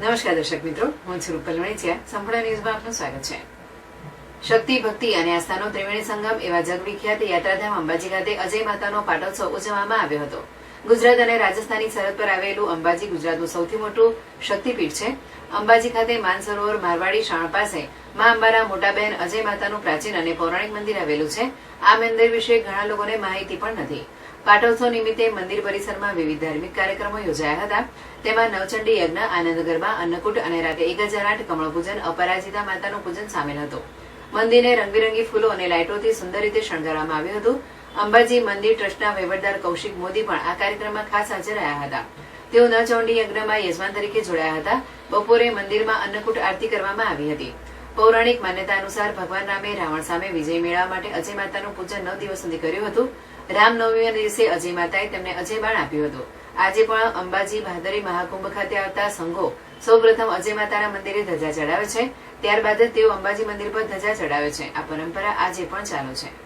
નમસ્કાર દર્શક મિત્રો, હું છું રૂપલ વણિચિયા સંપૂર્ણ ન્યૂઝમાં આપનું સ્વાગત છે. શક્તિ, ભક્તિ અને આસ્થાનો ત્રિવેણી સંગમ એવા જગવિખ્યાત યાત્રાધામ અંબાજી ખાતે અજય માતાનો પાટોત્સવ ઉજવવામાં આવ્યો હતો. ગુજરાત અને રાજસ્થાનની સરહદ પર આવેલું અંબાજી ગુજરાતનું સૌથી મોટું શક્તિપીઠ છે. અંબાજી ખાતે માનસરોવર મારવાડી શાણ પાસે મા અંબાના મોટા બહેન અજય માતાનું પ્રાચીન અને પૌરાણિક મંદિર આવેલું છે. આ મંદિર વિશે ઘણા લોકોને માહિતી પણ નથી. પાટોત્સવ નિમિત્તે મંદિર પરિસરમાં વિવિધ ધાર્મિક કાર્યક્રમો યોજાયા હતા. તેમાં નવચંડી યજ્ઞ, આનંદ ગરબા, અન્નકૂટ અને રાતે એક હજાર આઠ કમળ પૂજન, અપરાજિતા માતાનું પૂજન સામેલ હતું. મંદિરને રંગબેરંગી ફૂલો અને લાઇટોથી સુંદર રીતે શણગારવામાં આવ્યું હતું. અંબાજી મંદિર ટ્રસ્ટના વહીવટદાર કૌશિક મોદી પણ આ કાર્યક્રમમાં ખાસ હાજર રહ્યા હતા. તેઓ નવચંડી યજ્ઞમાં યજમાન તરીકે જોડાયા હતા. બપોરે મંદિરમાં અન્નકૂટ આરતી કરવામાં આવી હતી. પૌરાણિક માન્યતા અનુસાર ભગવાન રામે રાવણ સામે વિજય મેળવવા માટે અજય માતાનું પૂજન નવ દિવસ સુધી કર્યું હતું. રામનવમીના દિવસે અજય માતાએ તેમને અજય બાણ આપ્યું હતું. આજે પણ અંબાજી ભાદરી મહાકુંભ ખાતે આવતા સંઘો સૌપ્રથમ અજય માતાના મંદિરે ધજા ચડાવે છે. ત્યારબાદ તેઓ અંબાજી મંદિર પર ધજા ચડાવે છે. આ પરંપરા આજે પણ ચાલુ છે.